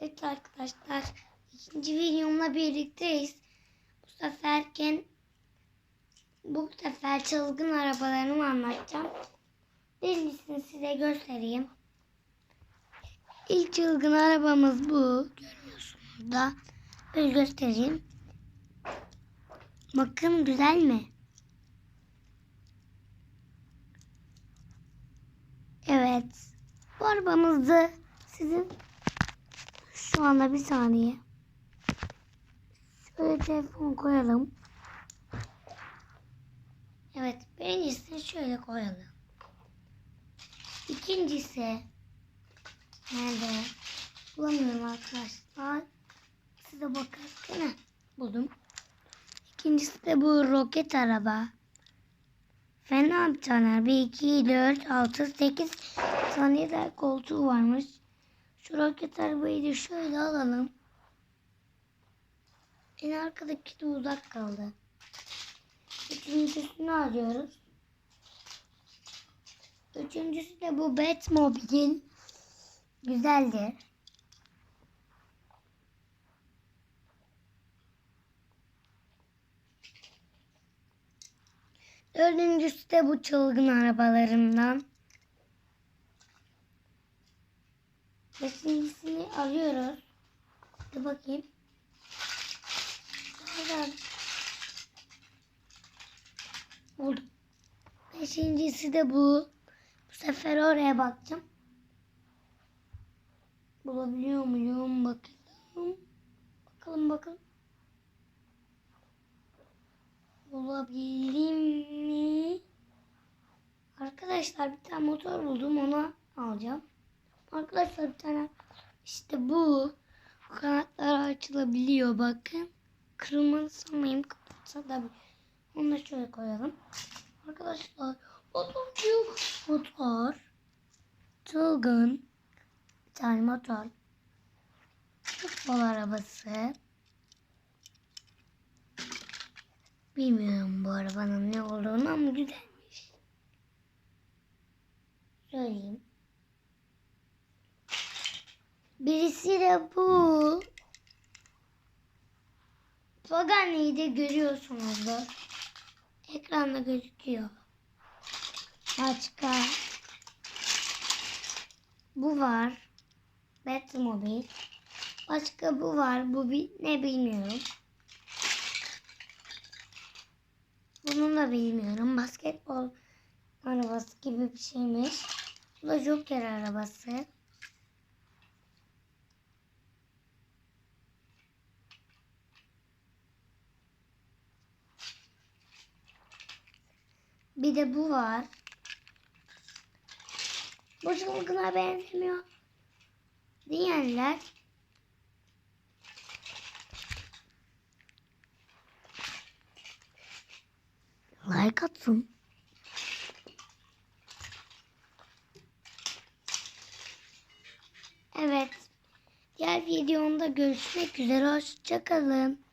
Evet arkadaşlar ikinci videomla birlikteyiz. Bu seferken bu sefer çılgın arabalarımı anlatacağım. Birincisini size göstereyim. İlk çılgın arabamız bu. Görüyorsunuz da. Böyle göstereyim. Bakın güzel mi? Evet. Bu arabamızı sizin şu anda bir saniye. Şöyle telefon koyalım. Evet. Birincisini şöyle koyalım. İkincisi nerede? Bulamıyorum arkadaşlar. Size bakarken heh, buldum. İkincisi de bu roket araba. Fena bir tane. 1, 2, 4, 6, 8 tane de koltuğu varmış. Şu roket arabayı da şöyle alalım. En arkadaki de uzak kaldı. Üçüncüsünü arıyoruz. Üçüncüsü de bu Batmobile. Güzeldir. Dördüncüsü de bu çılgın arabalarımdan. Beşincisini alıyoruz. Dur bakayım. Nereden? Buldum. Beşincisi de bu. Bu sefer oraya bakacağım. Bulabiliyor muyum? Bakalım. Bakalım bakalım. Bulabildim mi? Arkadaşlar bir tane motor buldum onu alacağım. Arkadaşlar bir tane işte bu kanatları açılabiliyor bakın. Kırılmanı sanmayayım kapatsa da onu da şöyle koyalım. Arkadaşlar motorcuk motor çılgın bir tane motor futbol arabası Bilmiyorum bu arabanın ne olduğunu ama güzelmiş. Söyleyeyim. De bu. Pagani'yi de görüyorsunuzdur. Ekranda gözüküyor. Başka. Bu var. Batmobile. Başka bu var. Bu bi- ne bilmiyorum. Bunu da bilmiyorum. Basketbol arabası gibi bir şeymiş. Bu da Joker arabası. Bir de bu var. Bu çılgına benzemiyor. Diyenler like atsın. Evet. Diğer videomda görüşmek üzere. Hoşçakalın.